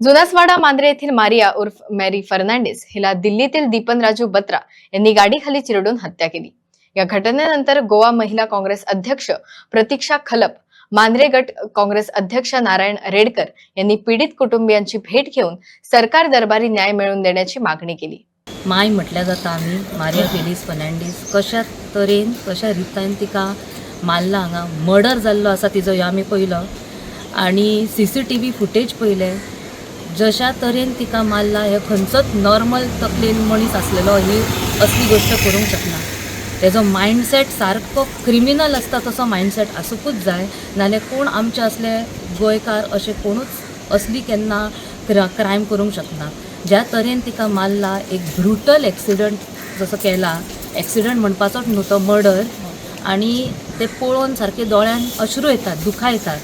जुनासवाडा मांद्रे येथील मारिया उर्फ मॅरी फर्नांडिस हिला दिल्लीतील दीपन राजू बत्रा यांनी गाडीखाली चिरडून हत्या केली. या घटनेनंतर गोवा महिला काँग्रेस अध्यक्ष प्रतीक्षा खलप मांद्रे गट काँग्रेस अध्यक्ष नारायण रेडकर यांनी पीडित कुटुंबियांची भेट घेऊन सरकार दरबारी न्याय मिळवून देण्याची मागणी केली. माय म्हटल्या जाता आमी मारिया फेलिस फर्नांडीस कशा तरेन कशा रितान तिका मारला हांगा? मर्डर जाल्लो आसा तिजो ह्या आमी पयलो. आनी C C T V footage पयलें. जशा तरेन तिका मारला हे खंयचोच नॉर्मल तकलेन मनीस आसलेलो ही असली गोश्ट करूंक शकना तेजो मायंडसेट सारको क्रिमिनल आसता तसो मायंडसेट आसूंकूच जाय. नाल्यार कोण आमचे असले गोंयकार अशे कोणूच असली केन्ना क्र क्रायम करूंक शकना ज्या तरेन तिका मारला एक ब्रुटल एक्सिडंट जसो केला एक्सिडंट म्हणपाचोच न्हू तो मर्डर आनी ते पळोवन सारके दोळ्यान अश्रू येतात दुखां येतात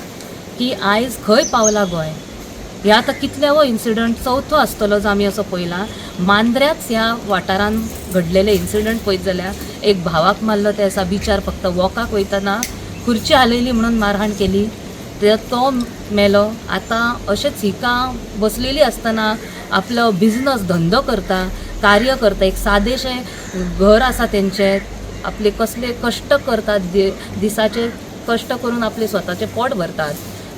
की आयज खंय पावला गोंय? हे आतां कितले हो इन्सिडंट चवथो आसतलो जो आमी असो पयला मांद्र्याच ह्या वाठारांत घडलेले इन्सिडंट पळयत जाल्यार एक भावाक मारलो ते आसा बिचार फक्त वॉकाक वयतना खुर्ची हालयली म्हणून मारहाण केली. ते तो मेलो. आतां अशेंच हिका बसलेली आसतना आपलो बिझनस धंदो करता कार्य करता एक सादेशें घर आसा तेंचें आपले कसले कश्ट करतात दिसाचे कश्ट करून आपले स्वताचें पोट भरतात.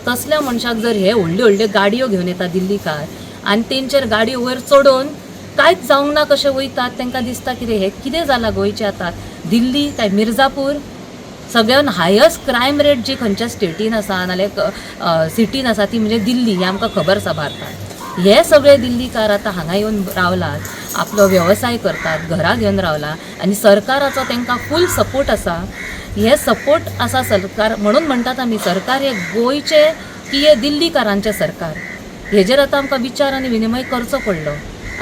तसल्या मनशाक जर हे व्हडल्यो व्हडल्यो गाडयो घेवन येता दिल्लीकार आनी तेंचेर गाडयो वयर चडोवन कांयच जावंक ना कशें वयतात तांकां दिसता कितें हें कितें जालां गोंयचें आतां? दिल्ली काय मिर्जापूर सगळ्यान हायस्ट क्रायम रेट जी खंयच्या स्टेटीन आसा नाल्यार सिटीन आसा ती म्हणजे दिल्ली हें आमकां खबर आसा भारतांत. हे सगळे दिल्लीकार आतां हांगा येवन रावलात आपलो वेवसाय करतात घरा घेवन रावला आनी सरकाराचो तांकां फूल सपोर्ट आसा. हे सपोर्ट आसा सरकार म्हणून म्हणटात आमी सरकार हे गोंयचे की हे दिल्लीकारांचें सरकार. हेजेर आतां आमकां विचार आनी विनिमय करचो पडलो.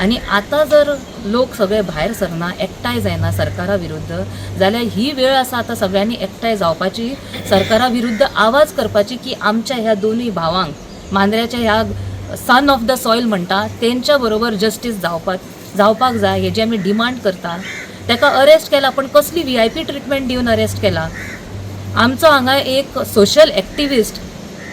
आनी आतां जर लोक सगळे भायर सरना एकठांय जायना सरकारा विरुद्ध जाल्यार ही वेळ आसा आतां सगळ्यांनी एकठांय जावपाची सरकारा विरुद्ध आवाज करपाची की आमच्या ह्या दोनूय भावांक मांद्र्याच्या ह्या सन ऑफ द सॉयल म्हणटा तेंच्या बरोबर जस्टीस जावपाक जावपाक जाय हेजी आमी डिमांड करता ताका अरेस्ट केला पण कसली व्ही आय पी ट्रिटमेंट दिवन अरेस्ट केला? आमचो हांगा एक सोशल एक्टिविस्ट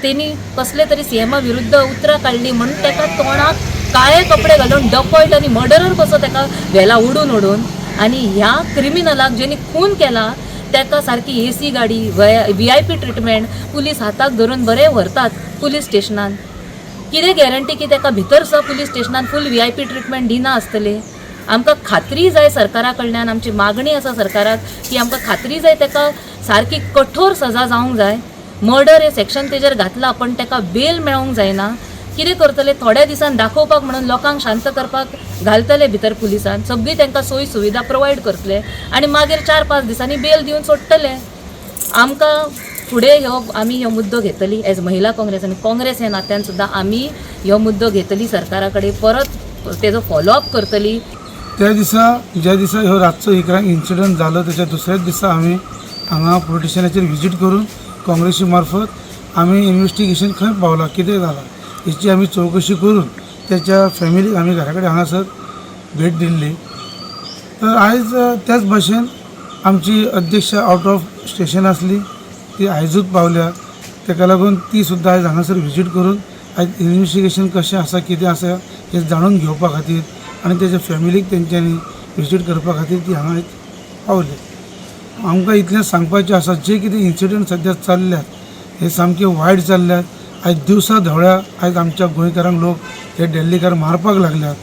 तेणी कसले तरी सीएमा विरुद्ध उतरां काडली म्हणून ताका तोंडाक काळे कपडे घालून डकॉयट आनी मर्डरर कसो ताका व्हेला उडून उडून आनी ह्या क्रिमिनलाक जेणी खून केला ताका सारकी ए सी गाडी V I P treatment police हाताक धरून बरे व्हरतात पुलीस स्टेशनान. कितें गॅरंटी की ताका भितर सुद्दां पुलीस स्टेशनान full V I P treatment दिना आसतले? आमकां खात्री जाय सरकारा कडल्यान आमची मागणी आसा सरकाराक की आमकां खात्री जाय ताका सारकी कठोर सजा जावंक जाय. मर्डर हे सेक्शन तेजेर घातला पण ताका बेल मेळोंक जायना. कितें करतले? थोड्या दिसान दाखोवपाक म्हणून लोकांक शांत करपाक घालतले भितर पुलिसान. सगळी तांकां सोय सुविधा प्रोवायड करतले आनी मागीर चार पांच दिसांनी बेल दिवन सोडटले. आमकां फुडें ह्यो आमी ह्यो मुद्दो घेतली. एज महिला काँग्रेस आनी काँग्रेस ह्या नात्यान सुद्दां आमी ह्यो मुद्दो घेतली सरकारा कडेन परत तेजो फॉलोअप करतली. त्या दिसा ज्या दिसा ह्यो रातचो इकरांक इन्सिडंट जालो त्याच्या दुसऱ्याच दिसा आमी हांगा पोलीस स्टेशनाचेर विजीट करून काँग्रेसी मार्फत आमी इन्व्हेस्टिगेशन खंय पावला कितें जालां हेची आमी चवकशी करून त्याच्या फॅमिलीक आमी घरा कडेन हांगासर भेट दिल्ली तर आयज त्याच भाशेन आमची अध्यक्ष आउट ऑफ स्टेशन आसली ती आयजूच पावल्या. ताका लागून ती सुद्दां आयज हांगासर विजीट करून आयज इन्व्हेस्टिगेशन कशें आसा कितें आसा हें जाणून घेवपा खातीर आनी तेज्या फॅमिलीक तेंच्यांनी विजीट करपा खातीर ती हांगा आयज पावली. आमकां इतलें सांगपाचें आसा जे कितें इन्सिडंट सद्या चल्ल्यात हे सामके वायट चल्ल्यात. आयज दिवसा धवळ्या आयज आमच्या गोंयकारांक लोक हे डेल्लीकार मारपाक लागल्यात.